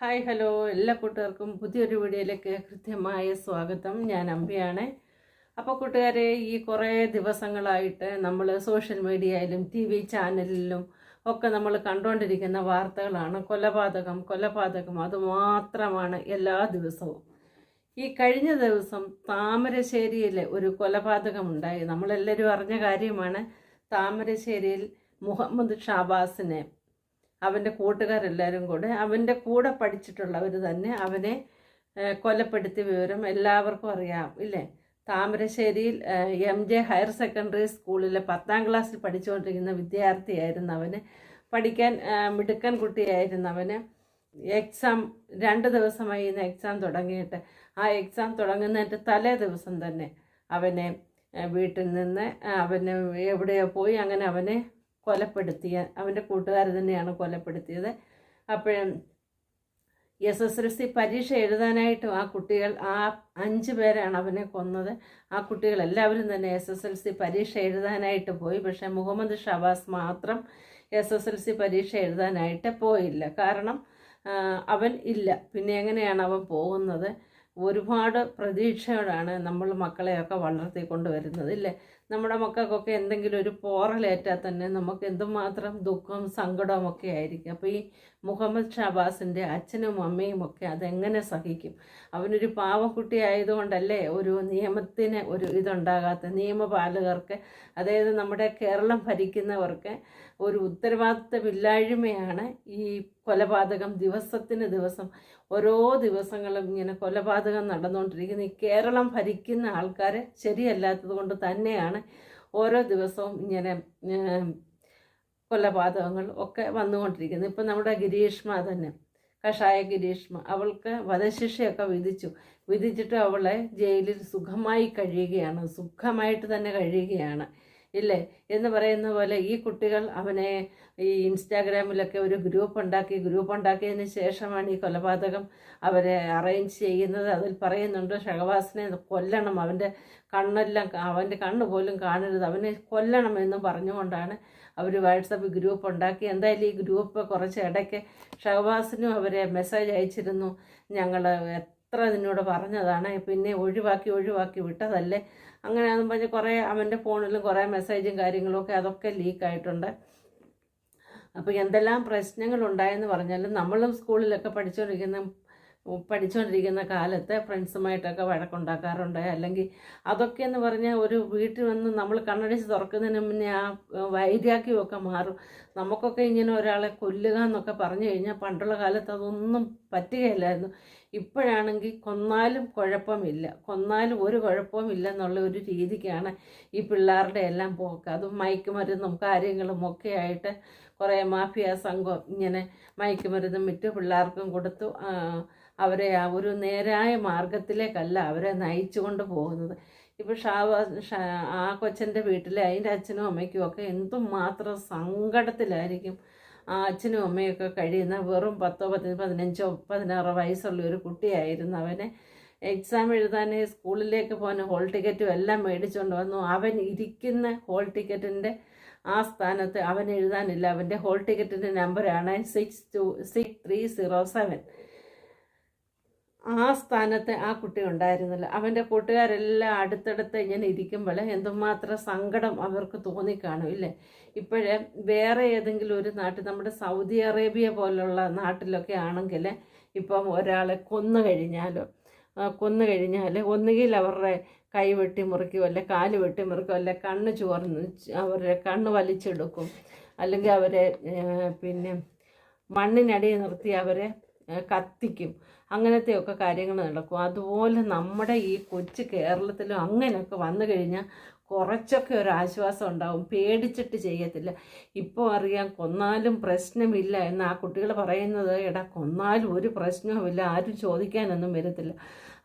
Hi hello. എല്ലാ കൂട്ടുകാർക്കും പുതിയൊരു വീഡിയോയിലേക്ക് കൃത്യമായ സ്വാഗതം. ഞാൻ അമ്പിയാണ്. അപ്പോൾ കൂട്ടുകാരെ ഈ കുറേ ദിവസങ്ങളായിട്ട് നമ്മൾ സോഷ്യൽ മീഡിയയിലും ടി വി ചാനലിലും ഒക്കെ നമ്മൾ കണ്ടുകൊണ്ടിരിക്കുന്ന വാർത്തകളാണ്. കൊലപാതകം കൊലപാതകം അതുമാത്രമാണ് എല്ലാ ദിവസവും. ഈ കഴിഞ്ഞ ദിവസം താമരശ്ശേരിയിലെ ഒരു കൊലപാതകം ഉണ്ടായി. നമ്മളെല്ലാവരും അറിഞ്ഞ കാര്യമാണ്. താമരശ്ശേരിയിൽ മുഹമ്മദ് ഷാബാസിനെ അവന്റെ കൂട്ടുകാരെല്ലാവരും കൂടെ അവന്റെ കൂടെ പഠിച്ചിട്ടുള്ളവർ തന്നെ അവനെ കൊലപ്പെടുത്തിയ വിവരം എല്ലാവർക്കും അറിയാം ഇല്ലേ? താമരശ്ശേരിയിൽ എം ജെ ഹയർ സെക്കൻഡറി സ്കൂളിലെ പത്താം ക്ലാസ്സിൽ പഠിച്ചുകൊണ്ടിരിക്കുന്ന വിദ്യാർത്ഥിയായിരുന്നു അവന്. പഠിക്കാൻ മിടുക്കൻ കുട്ടിയായിരുന്നു അവന്. എക്സാം രണ്ട് ദിവസമായി ഇന്ന് എക്സാം തുടങ്ങിയിട്ട്. ആ എക്സാം തുടങ്ങുന്നതിന്റെ തലേ ദിവസം തന്നെ അവനെ വീട്ടിൽ നിന്ന് അവന് എവിടെയോ പോയി അങ്ങനെ അവനെ കൊലപ്പെടുത്തിയ അവന്റെ കൂട്ടുകാർ തന്നെയാണ് കൊലപ്പെടുത്തിയത്. അപ്പോഴും എസ് എസ് എൽ സി പരീക്ഷ എഴുതാനായിട്ടും ആ കുട്ടികൾ ആ അഞ്ച് പേരാണ് അവനെ കൊന്നത്. ആ കുട്ടികൾ എല്ലാവരും തന്നെ എസ് എസ് എൽ സി പരീക്ഷ എഴുതാനായിട്ട് പോയി. പക്ഷേ മുഹമ്മദ് ഷവാസ് മാത്രം എസ് എസ് എൽ സി പരീക്ഷ എഴുതാനായിട്ട് പോയില്ല. കാരണം അവൻ ഇല്ല. പിന്നെ എങ്ങനെയാണ് അവൻ പോകുന്നത്? ഒരുപാട് പ്രതീക്ഷയോടാണ് നമ്മൾ മക്കളെയൊക്കെ വളർത്തിക്കൊണ്ട് വരുന്നത് ഇല്ലേ? നമ്മുടെ മക്കൾക്കൊക്കെ എന്തെങ്കിലും ഒരു പോറലേറ്റാൽ തന്നെ നമുക്ക് എന്തുമാത്രം ദുഃഖം സങ്കടവും ഒക്കെ ആയിരിക്കും. അപ്പോൾ ഈ മുഹമ്മദ് ഷാബാസിന്റെ അച്ഛനും അമ്മയും ഒക്കെ അതെങ്ങനെ സഹിക്കും? അവനൊരു പാവക്കുട്ടി ആയതുകൊണ്ടല്ലേ ഒരു നിയമത്തിന് ഒരു ഇതുണ്ടാകാത്ത നിയമപാലകർക്ക് അതായത് നമ്മുടെ കേരളം ഭരിക്കുന്നവർക്ക് ഒരു ഉത്തരവാദിത്തമില്ലായ്മയാണ് ഈ കൊലപാതകം ദിവസത്തിന് ദിവസം. ഓരോ ദിവസങ്ങളും ഇങ്ങനെ കൊലപാതകം നടന്നുകൊണ്ടിരിക്കുന്ന. ഈ കേരളം ഭരിക്കുന്ന ആൾക്കാർ ശരിയല്ലാത്തത് കൊണ്ട് തന്നെയാണ് ഓരോ ദിവസവും ഇങ്ങനെ കൊലപാതകങ്ങൾ ഒക്കെ വന്നുകൊണ്ടിരിക്കുന്നത്. ഇപ്പം നമ്മുടെ ഗിരീഷ്മ തന്നെ കഷായ ഗിരീഷ്മ അവൾക്ക് വധശിക്ഷയൊക്കെ വിധിച്ചു. വിധിച്ചിട്ട് അവളെ ജയിലിൽ സുഖമായി കഴിയുകയാണ്. സുഖമായിട്ട് തന്നെ കഴിയുകയാണ്. ഇല്ലേ? എന്ന് പറയുന്ന പോലെ ഈ കുട്ടികൾ അവനെ ഈ ഇൻസ്റ്റാഗ്രാമിലൊക്കെ ഒരു ഗ്രൂപ്പ് ഉണ്ടാക്കി ഗ്രൂപ്പ് ഉണ്ടാക്കിയതിന് ശേഷമാണ് ഈ കൊലപാതകം അവരെ അറേഞ്ച് ചെയ്യുന്നത്. അതിൽ പറയുന്നുണ്ട് ഷഹവാസിനെ കൊല്ലണം. അവന്റെ കണ്ണെല്ലാം അവന്റെ കണ്ണ് പോലും കാണരുത്. അവനെ കൊല്ലണം എന്ന് പറഞ്ഞുകൊണ്ടാണ് അവർ വാട്സപ്പ് ഗ്രൂപ്പ് ഉണ്ടാക്കി. എന്തായാലും ഈ ഗ്രൂപ്പ് കുറച്ച് ഇടയ്ക്ക് ഷഹവാസിനും അവരെ മെസ്സേജ് അയച്ചിരുന്നു. ഞങ്ങൾ എത്ര നിന്നോട് പറഞ്ഞതാണ്. പിന്നെ ഒഴിവാക്കി ഒഴിവാക്കി വിട്ടതല്ലേ? അങ്ങനെയാണെന്ന് പറഞ്ഞ് കുറേ അവന്റെ ഫോണിലും കുറേ മെസ്സേജും കാര്യങ്ങളൊക്കെ അതൊക്കെ ലീക്കായിട്ടുണ്ട് അപ്പോൾ എന്തെല്ലാം പ്രശ്നങ്ങളുണ്ടായെന്ന് പറഞ്ഞാലും നമ്മളും സ്കൂളിലൊക്കെ പഠിച്ചുകൊണ്ടിരിക്കുന്ന പഠിച്ചുകൊണ്ടിരിക്കുന്ന കാലത്ത് ഫ്രണ്ട്സുമായിട്ടൊക്കെ വഴക്കുണ്ടാക്കാറുണ്ട്. അല്ലെങ്കിൽ അതൊക്കെ എന്ന് പറഞ്ഞാൽ ഒരു വീട്ടിൽ വന്ന് നമ്മൾ കണ്ണടിച്ച് തുറക്കുന്നതിന് മുന്നേ ആ വൈരാഗ്യമൊക്കെ മാറും. നമുക്കൊക്കെ ഇങ്ങനെ ഒരാളെ കൊല്ലുക എന്നൊക്കെ പറഞ്ഞു കഴിഞ്ഞാൽ പണ്ടുള്ള കാലത്ത് അതൊന്നും പറ്റുകയില്ലായിരുന്നു. ഇപ്പോഴാണെങ്കിൽ കൊന്നാലും കുഴപ്പമില്ല. കൊന്നാലും ഒരു കുഴപ്പവും ഇല്ലെന്നുള്ള ഒരു രീതിക്കാണ് ഈ പിള്ളേരുടെ എല്ലാം പോക്ക്. അതും മയക്കുമരുന്നും കാര്യങ്ങളും ഒക്കെ ആയിട്ട് കുറേ മാഫിയ സംഘം ഇങ്ങനെ മയക്കുമരുന്നും വിറ്റ് പിള്ളേർക്കും കൊടുത്തു. അവരെ ഒരു നേരായ മാർഗത്തിലേക്കല്ല അവരെ നയിച്ചു കൊണ്ട് പോകുന്നത്. ഇപ്പോൾ ഷാവ ആ കൊച്ചന്റെ വീട്ടിലെ അതിന്റെ അച്ഛനും അമ്മയ്ക്കും ഒക്കെ എന്തുമാത്രം സങ്കടത്തിലായിരിക്കും. ആ അച്ഛനും അമ്മയൊക്കെ കഴിയുന്ന വെറും പത്തോ പത്ത് പതിനഞ്ചോ പതിനാറോ വയസ്സുള്ള ഒരു കുട്ടിയായിരുന്നു അവനെ. എക്സാം എഴുതാൻ സ്കൂളിലേക്ക് പോകാൻ ഹോൾ ടിക്കറ്റും എല്ലാം മേടിച്ചുകൊണ്ട് വന്നു. അവൻ ഇരിക്കുന്ന ഹോൾ ടിക്കറ്റിന്റെ ആ സ്ഥാനത്ത് അവൻ എഴുതാനില്ല. അവന്റെ ഹോൾ ടിക്കറ്റിന്റെ നമ്പറാണ് six two six three zero seven. ആ സ്ഥാനത്ത് ആ കുട്ടി ഉണ്ടായിരുന്നില്ല. അവന്റെ കൂട്ടുകാരെല്ലാം അടുത്തടുത്ത് ഇങ്ങനെ ഇരിക്കുമ്പോൾ എന്തുമാത്രം സങ്കടം അവർക്ക് തോന്നിക്കാണും ഇല്ലേ? ഇപ്പോഴേ വേറെ ഏതെങ്കിലും ഒരു നാട്ടിൽ നമ്മുടെ സൗദി അറേബ്യ പോലുള്ള നാട്ടിലൊക്കെ ആണെങ്കിൽ ഇപ്പം ഒരാളെ കൊന്നു കഴിഞ്ഞാലോ കൊന്നു കഴിഞ്ഞാൽ ഒന്നുകിൽ അവരുടെ കൈ വെട്ടി മുറിക്കും അല്ലെ കാൽ വെട്ടി മുറിക്കും അല്ലെ കണ്ണ് ചോർന്ന് അവരുടെ കണ്ണ് വലിച്ചെടുക്കും അല്ലെങ്കിൽ അവരെ പിന്നെ മണ്ണിനടിയിൽ നിർത്തി അവരെ കത്തിക്കും. അങ്ങനത്തെയൊക്കെ കാര്യങ്ങൾ നടക്കും. അതുപോലെ നമ്മുടെ ഈ കൊച്ചു കേരളത്തിലും അങ്ങനെയൊക്കെ വന്നു കഴിഞ്ഞാൽ കുറച്ചൊക്കെ ഒരു ആശ്വാസം ഉണ്ടാവും. പേടിച്ചിട്ട് ചെയ്യത്തില്ല. ഇപ്പോൾ അറിയാം കൊന്നാലും പ്രശ്നമില്ല എന്ന് ആ കുട്ടികൾ പറയുന്നത് എടാ കൊന്നാലും ഒരു പ്രശ്നവുമില്ല ആരും ചോദിക്കാനൊന്നും വരത്തില്ല.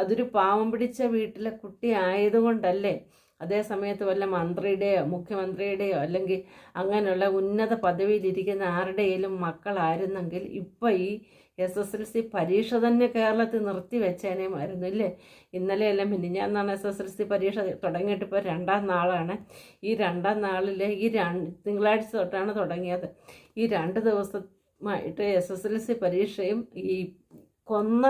അതൊരു പാവം പിടിച്ച വീട്ടിലെ കുട്ടി ആയതുകൊണ്ടല്ലേ അതേ സമയത്ത് വല്ല മന്ത്രിയുടെയോ മുഖ്യമന്ത്രിയുടെയോ അല്ലെങ്കിൽ അങ്ങനെയുള്ള ഉന്നത പദവിയിലിരിക്കുന്ന ആരുടെയും മക്കളായിരുന്നെങ്കിൽ ഇപ്പം ഈ എസ് എസ് എൽ സി പരീക്ഷ തന്നെ കേരളത്തിൽ നിർത്തി വെച്ചേനേമായിരുന്നു ഇല്ലേ? ഇന്നലെയല്ല മിനിഞ്ഞാന്നാണ് എസ് എസ് എൽ സി പരീക്ഷ തുടങ്ങിയിട്ട് ഇപ്പോൾ രണ്ടാം നാളാണ്. ഈ രണ്ടാം നാളിൽ ഈ രണ്ട് തിങ്കളാഴ്ച തൊട്ടാണ് തുടങ്ങിയത്. ഈ രണ്ട് ദിവസമായിട്ട് എസ് എസ് എൽ സി പരീക്ഷയും ഈ കൊന്ന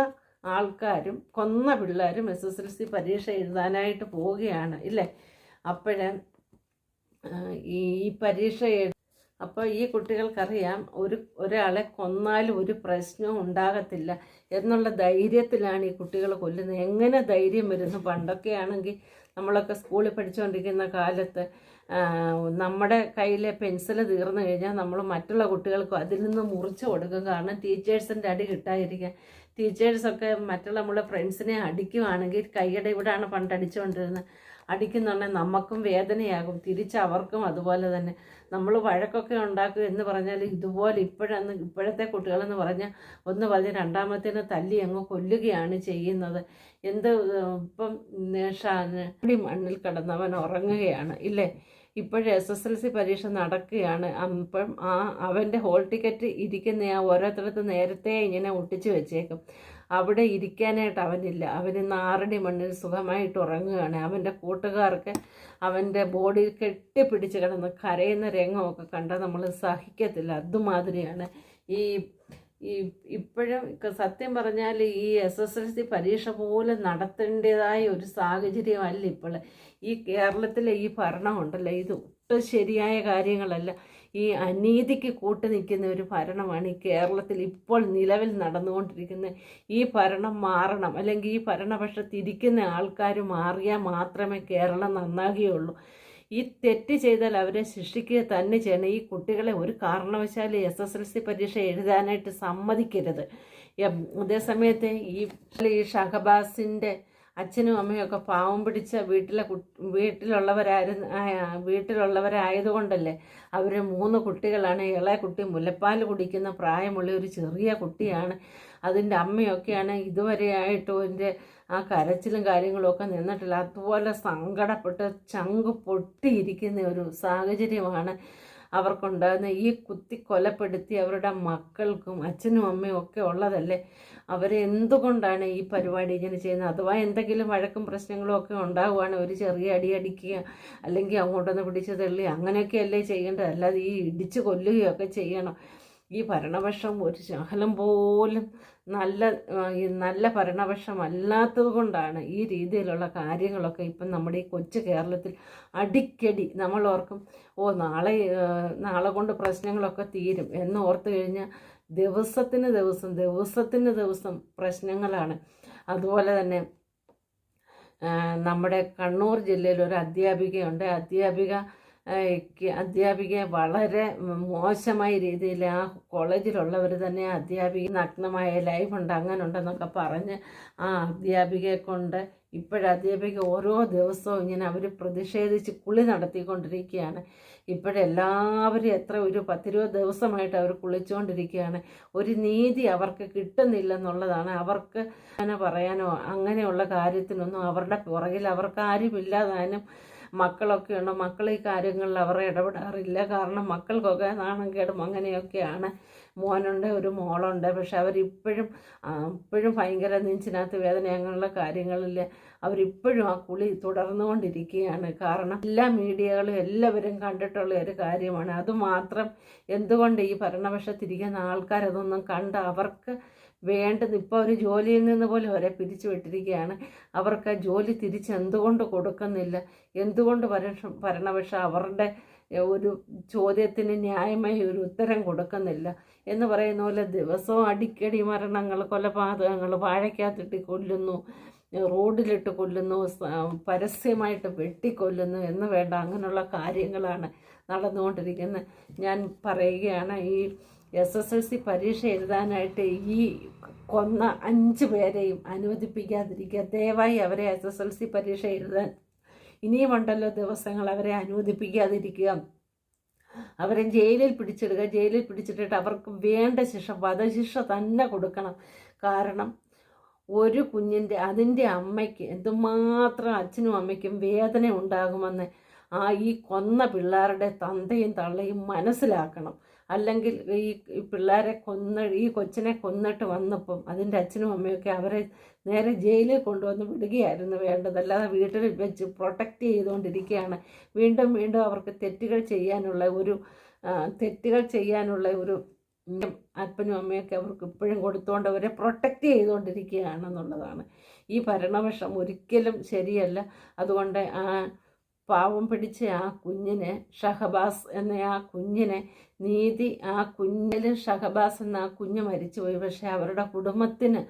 ആൾക്കാരും കൊന്ന പിള്ളേരും എസ് എസ് എൽ സി പരീക്ഷ എഴുതാനായിട്ട് പോവുകയാണ് ഇല്ലേ? അപ്പോഴേ ഈ പരീക്ഷ അപ്പോൾ ഈ കുട്ടികൾക്കറിയാം ഒരു ഒരാളെ കൊന്നാലും ഒരു പ്രശ്നവും ഉണ്ടാകത്തില്ല എന്നുള്ള ധൈര്യത്തിലാണ് ഈ കുട്ടികൾ കൊല്ലുന്നത്. എങ്ങനെ ധൈര്യം വരുന്നു? പണ്ടൊക്കെ ആണെങ്കിൽ നമ്മളൊക്കെ സ്കൂളിൽ പഠിച്ചുകൊണ്ടിരിക്കുന്ന കാലത്ത് നമ്മുടെ കയ്യിലെ പെൻസിൽ തീർന്നു കഴിഞ്ഞാൽ നമ്മൾ മറ്റുള്ള കുട്ടികൾക്ക് അതിൽ നിന്ന് മുറിച്ച് കൊടുക്കും. കാരണം ടീച്ചേഴ്സിന്റെ അടി കിട്ടാതിരിക്കാൻ. ടീച്ചേഴ്സൊക്കെ മറ്റുള്ള നമ്മളെ ഫ്രണ്ട്സിനെ അടിക്കുവാണെങ്കിൽ കൈയുടെ ഇവിടെയാണ് പണ്ട് അടിച്ചുകൊണ്ടിരുന്നത്. അടിക്കുന്നുണ്ടെങ്കിൽ നമുക്കും വേദനയാകും. തിരിച്ച് അവർക്കും അതുപോലെ തന്നെ. നമ്മൾ വഴക്കൊക്കെ ഉണ്ടാക്കുക എന്ന് പറഞ്ഞാൽ ഇതുപോലെ ഇപ്പോഴന്ന് ഇപ്പോഴത്തെ കുട്ടികളെന്ന് പറഞ്ഞാൽ ഒന്ന് പറഞ്ഞ് രണ്ടാമത്തേന് തല്ലി അങ്ങ് കൊല്ലുകയാണ് ചെയ്യുന്നത്. എന്ത് ഇപ്പം ഷാടി മണ്ണിൽ കിടന്നവൻ ഉറങ്ങുകയാണ്. ഇല്ലേ? ഇപ്പോഴും എസ് എസ് എൽ സി പരീക്ഷ നടക്കുകയാണ്. അപ്പം ആ അവന്റെ ഹോൾ ടിക്കറ്റ് ഇരിക്കുന്ന ആ ഓരോരുത്തരത്ത് നേരത്തെ ഇങ്ങനെ ഒട്ടിച്ച് വെച്ചേക്കും. അവിടെ ഇരിക്കാനായിട്ട് അവനില്ല. അവന് നാറടി മണ്ണിൽ സുഖമായിട്ട് ഉറങ്ങുകയാണ്. അവന്റെ കൂട്ടുകാർക്ക് അവന്റെ ബോഡി കെട്ടിപ്പിടിച്ച് കിടന്ന് കരയുന്ന രംഗമൊക്കെ കണ്ടാൽ നമ്മൾ സഹിക്കത്തില്ല. അതുമാതിരിയാണ് ഈ ഈ ഇപ്പോഴും സത്യം പറഞ്ഞാൽ ഈ എസ് എസ് എൽ സി പരീക്ഷ പോലും നടത്തേണ്ടതായ ഒരു സാഹചര്യമല്ല ഇപ്പോൾ. ഈ കേരളത്തിലെ ഈ ഭരണമുണ്ടല്ലോ ഇത് ഒട്ടും ശരിയായ കാര്യങ്ങളല്ല. ഈ അനീതിക്ക് കൂട്ടു നിൽക്കുന്ന ഒരു ഭരണമാണ് ഈ കേരളത്തിൽ ഇപ്പോൾ നിലവിൽ നടന്നുകൊണ്ടിരിക്കുന്നത്. ഈ ഭരണം മാറണം അല്ലെങ്കിൽ ഈ ഭരണപക്ഷത്തിരിക്കുന്ന ആൾക്കാർ മാറിയാൽ മാത്രമേ കേരളം നന്നാകുകയുള്ളൂ. ഈ തെറ്റ് ചെയ്താൽ അവരെ ശിക്ഷിക്കുക തന്നെ ചെയ്യണം. ഈ കുട്ടികളെ ഒരു കാരണവശാലും എസ് എസ് എൽ സി പരീക്ഷ എഴുതാനായിട്ട് സമ്മതിക്കരുത്. അതേസമയത്ത് ഈ ഈ ഷഹബാസിന്റെ അച്ഛനും അമ്മയും ഒക്കെ പാവം പിടിച്ച വീട്ടിലെ വീട്ടിലുള്ളവരായിരുന്നു വീട്ടിലുള്ളവരായതുകൊണ്ടല്ലേ അവർ മൂന്ന് കുട്ടികളാണ്. ഇളയ കുട്ടി മുലപ്പാൽ കുടിക്കുന്ന പ്രായമുള്ള ഒരു ചെറിയ കുട്ടിയാണ്. അതിന്റെ അമ്മയൊക്കെയാണ് ഇതുവരെയായിട്ടും അതിന്റെ ആ കരച്ചിലും കാര്യങ്ങളും ഒക്കെ നിന്നിട്ടില്ല. അതുപോലെ സങ്കടപ്പെട്ട് ചങ്ക് പൊട്ടിയിരിക്കുന്ന ഒരു സാഹചര്യമാണ് അവർക്കുണ്ടാകുന്ന ഈ കുത്തി കൊലപ്പെടുത്തി അവരുടെ മക്കൾക്കും അച്ഛനും അമ്മയും ഒക്കെ ഉള്ളതല്ലേ? അവരെ എന്തുകൊണ്ടാണ് ഈ പരിപാടി ഇങ്ങനെ ചെയ്യുന്നത്? അഥവാ എന്തെങ്കിലും വഴക്കും പ്രശ്നങ്ങളും ഒക്കെ ഉണ്ടാകുവാണ് ഒരു ചെറിയ അടി അടിക്കുക അല്ലെങ്കിൽ അങ്ങോട്ടൊന്ന് പിടിച്ച് തള്ളി അങ്ങനെയൊക്കെയല്ലേ ചെയ്യേണ്ടത്? അല്ലാതെ ഈ ഇടിച്ച് കൊല്ലുകയൊക്കെ ചെയ്യണം. ഈ ഭരണപക്ഷം ഒരു ശകലം പോലും നല്ല നല്ല ഭരണപക്ഷമല്ലാത്തത് കൊണ്ടാണ് ഈ രീതിയിലുള്ള കാര്യങ്ങളൊക്കെ ഇപ്പം നമ്മുടെ ഈ കൊച്ചു കേരളത്തിൽ അടിക്കടി നമ്മൾ ഓർക്കും ഓ നാളെ നാളെ കൊണ്ട് പ്രശ്നങ്ങളൊക്കെ തീരും എന്ന് ഓർത്ത് കഴിഞ്ഞാൽ ദിവസത്തിന് ദിവസം ദിവസത്തിന് ദിവസം പ്രശ്നങ്ങളാണ്. അതുപോലെ തന്നെ നമ്മുടെ കണ്ണൂർ ജില്ലയിൽ ഒരു അധ്യാപികയുണ്ട്. അധ്യാപിക അധ്യാപികയെ വളരെ മോശമായ രീതിയിൽ ആ കോളേജിലുള്ളവർ തന്നെ അധ്യാപിക നഗ്നമായ ലൈഫ് ഉണ്ട് അങ്ങനെ ഉണ്ടെന്നൊക്കെ പറഞ്ഞ് ആ അധ്യാപികയെ കൊണ്ട് ഇപ്പോഴധ്യാപിക ഓരോ ദിവസവും ഇങ്ങനെ അവർ പ്രതിഷേധിച്ച് കുളി നടത്തിക്കൊണ്ടിരിക്കുകയാണ്. ഇപ്പോഴെല്ലാവരും എത്ര ഒരു പത്തിരുപത് ദിവസമായിട്ട് അവർ കുളിച്ചുകൊണ്ടിരിക്കുകയാണ് ഒരു നീതി അവർക്ക് കിട്ടുന്നില്ലെന്നുള്ളതാണ്. അവർക്ക് അങ്ങനെ പറയാനോ അങ്ങനെയുള്ള കാര്യത്തിനൊന്നും അവരുടെ പുറകിൽ അവർക്ക് ആരുമില്ലാതാനും മക്കളൊക്കെ ഉണ്ട്? മക്കൾ ഈ കാര്യങ്ങളിൽ അവർ ഇടപെടാറില്ല. കാരണം മക്കൾക്കൊക്കെ നാണം കേടും അങ്ങനെയൊക്കെയാണ്. മോനുണ്ട് ഒരു മോളുണ്ട്. പക്ഷെ അവരിപ്പോഴും ഇപ്പോഴും ഭയങ്കര നെഞ്ചിനകത്ത് വേദന അങ്ങനെയുള്ള കാര്യങ്ങളിൽ അവരിപ്പോഴും ആ കുളി തുടർന്നുകൊണ്ടിരിക്കുകയാണ്. കാരണം എല്ലാ മീഡിയകളും എല്ലാവരും കണ്ടിട്ടുള്ള ഒരു കാര്യമാണ്. അതുമാത്രം എന്തുകൊണ്ട് ഈ ഭരണപക്ഷത്തിരിക്കുന്ന ആൾക്കാരതൊന്നും കണ്ട് അവർക്ക് വേണ്ടത് ഇപ്പോൾ അവർ ജോലിയിൽ നിന്ന് പോലും അവരെ പിരിച്ചു വിട്ടിരിക്കുകയാണ്. അവർക്ക് ആ ജോലി തിരിച്ച് എന്തുകൊണ്ട് കൊടുക്കുന്നില്ല? എന്തുകൊണ്ട് ഭരണ ഭരണപക്ഷം അവരുടെ ഒരു ചോദ്യത്തിന് ന്യായമായ ഒരു ഉത്തരം കൊടുക്കുന്നില്ല എന്ന് പറയുന്ന പോലെ ദിവസവും അടിക്കടി മരണങ്ങൾ കൊലപാതകങ്ങൾ വാഴയ്ക്കകത്തിട്ട് കൊല്ലുന്നു റോഡിലിട്ട് കൊല്ലുന്നു പരസ്യമായിട്ട് വെട്ടിക്കൊല്ലുന്നു എന്ന് വേണ്ട അങ്ങനെയുള്ള കാര്യങ്ങളാണ് നടന്നുകൊണ്ടിരിക്കുന്നത്. ഞാൻ പറയുകയാണ് ഈ എസ് എസ് എൽ സി പരീക്ഷ എഴുതാനായിട്ട് ഈ കൊന്ന അഞ്ച് പേരെയും അനുവദിപ്പിക്കാതിരിക്കുക. ദയവായി അവരെ എസ് എസ് എൽ സി പരീക്ഷ എഴുതാൻ ഇനിയുമുണ്ടല്ലോ ദിവസങ്ങൾ അവരെ അനുവദിപ്പിക്കാതിരിക്കുക. അവരെ ജയിലിൽ പിടിച്ചിടുക. ജയിലിൽ പിടിച്ചിട്ടിട്ട് അവർക്ക് വേണ്ട ശിക്ഷ വധശിക്ഷ തന്നെ കൊടുക്കണം. കാരണം ഒരു കുഞ്ഞിന്റെ അതിന്റെ അമ്മയ്ക്ക് എന്തുമാത്രം അച്ഛനും അമ്മയ്ക്കും വേദന ഉണ്ടാകുമെന്ന് ആ ഈ കൊന്ന പിള്ളേരുടെ തന്തയും തള്ളയും മനസ്സിലാക്കണം. അല്ലെങ്കിൽ ഈ പിള്ളേരെ കൊന്ന ഈ കൊച്ചിനെ കൊന്നിട്ട് വന്നപ്പം അതിന്റെ അച്ഛനും അമ്മയൊക്കെ അവരെ നേരെ ജയിലിൽ കൊണ്ടുവന്ന് വിടുകയായിരുന്നു വേണ്ടത്. അല്ലാതെ വീട്ടിൽ വെച്ച് പ്രൊട്ടക്റ്റ് ചെയ്തുകൊണ്ടിരിക്കുകയാണ്. വീണ്ടും വീണ്ടും അവർക്ക് തെറ്റുകൾ ചെയ്യാനുള്ള ഒരു തെറ്റുകൾ ചെയ്യാനുള്ള ഒരു അപ്പനും അമ്മയൊക്കെ അവർക്ക് ഇപ്പോഴും കൊടുത്തുകൊണ്ട് അവരെ പ്രൊട്ടക്റ്റ് ചെയ്തുകൊണ്ടിരിക്കുകയാണെന്നുള്ളതാണ്. ഈ ഭരണവർഷം ഒരിക്കലും ശരിയല്ല. അതുകൊണ്ട് ആ പാവം പിടിച്ച ആ കുഞ്ഞിനെ ഷഹബാസ് എന്ന ആ കുഞ്ഞിനെ നീതി ആ കുഞ്ഞിൽ ഷഹബാസ് എന്ന ആ കുഞ്ഞ് മരിച്ചുപോയി. പക്ഷെ അവരുടെ കുടുംബത്തിന്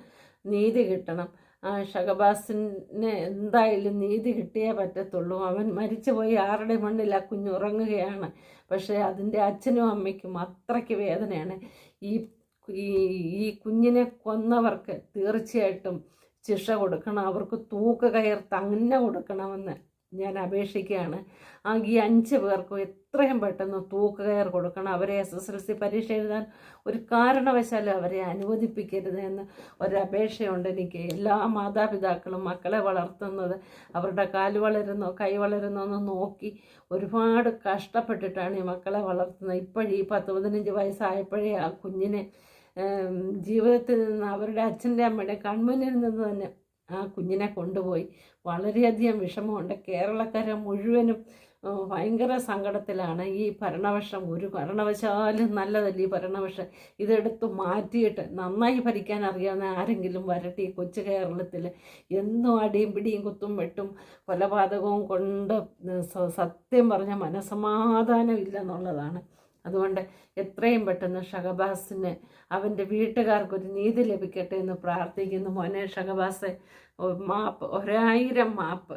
നീതി കിട്ടണം. ആ ഷഹബാസിന് എന്തായാലും നീതി കിട്ടിയേ പറ്റത്തുള്ളൂ. അവൻ മരിച്ചുപോയി ആരുടെ മണ്ണിൽ ആ കുഞ്ഞ് ഉറങ്ങുകയാണ്. പക്ഷേ അതിന്റെ അച്ഛനും അമ്മയ്ക്കും അത്രയ്ക്ക് വേദനയാണ്. ഈ ഈ കുഞ്ഞിനെ കൊന്നവർക്ക് തീർച്ചയായിട്ടും ശിക്ഷ കൊടുക്കണം. അവർക്ക് തൂക്ക് കയർ തന്നെ കൊടുക്കണമെന്ന് ഞാൻ അപേക്ഷിക്കുകയാണ്. ആ ഈ അഞ്ച് പേർക്കും എത്രയും പെട്ടെന്ന് തൂക്കുകയർ കൊടുക്കണം. അവരെ എസ് എസ് എൽ സി പരീക്ഷ എഴുതാൻ ഒരു കാരണവശാലും അവരെ അനുവദിപ്പിക്കരുത് എന്ന് ഒരപേക്ഷയുണ്ട് എനിക്ക്. എല്ലാ മാതാപിതാക്കളും മക്കളെ വളർത്തുന്നത് അവരുടെ കാൽ വളരുന്നോ കൈ വളരുന്നോ എന്ന് നോക്കി ഒരുപാട് കഷ്ടപ്പെട്ടിട്ടാണ് ഈ മക്കളെ വളർത്തുന്നത്. ഇപ്പോഴീ പത്ത് പതിനഞ്ച് വയസ്സായപ്പോഴേ ആ കുഞ്ഞിനെ ജീവിതത്തിൽ നിന്ന് അവരുടെ അച്ഛന്റെ അമ്മയുടെ കൺമുന്നിൽ നിന്ന് തന്നെ ആ കുഞ്ഞിനെ കൊണ്ടുപോയി. വളരെയധികം വിഷമമുണ്ട്. കേരളക്കര മുഴുവനും ഭയങ്കര സങ്കടത്തിലാണ്. ഈ ഭരണവശം ഒരു ഭരണവശാലും നല്ലതല്ല. ഈ ഭരണവശം ഇതെടുത്ത് മാറ്റിയിട്ട് നന്നായി ഭരിക്കാൻ അറിയാവുന്ന ആരെങ്കിലും വരട്ടെ ഈ കൊച്ചു കേരളത്തിൽ എന്നും അടിയും പിടിയും കുത്തും വെട്ടും കൊലപാതകവും കൊണ്ട് സത്യം പറഞ്ഞ മനസമാധാനം ഇല്ലെന്നുള്ളതാണ് അതുകൊണ്ട് എത്രയും പെട്ടെന്ന് ഷഹബാസിന് അവന്റെ വീട്ടുകാർക്കൊരു നീതി ലഭിക്കട്ടെ എന്ന് പ്രാർത്ഥിക്കുന്നു. മോനെ ഷഹബാസ് മാപ്പ് ഒരായിരം മാപ്പ്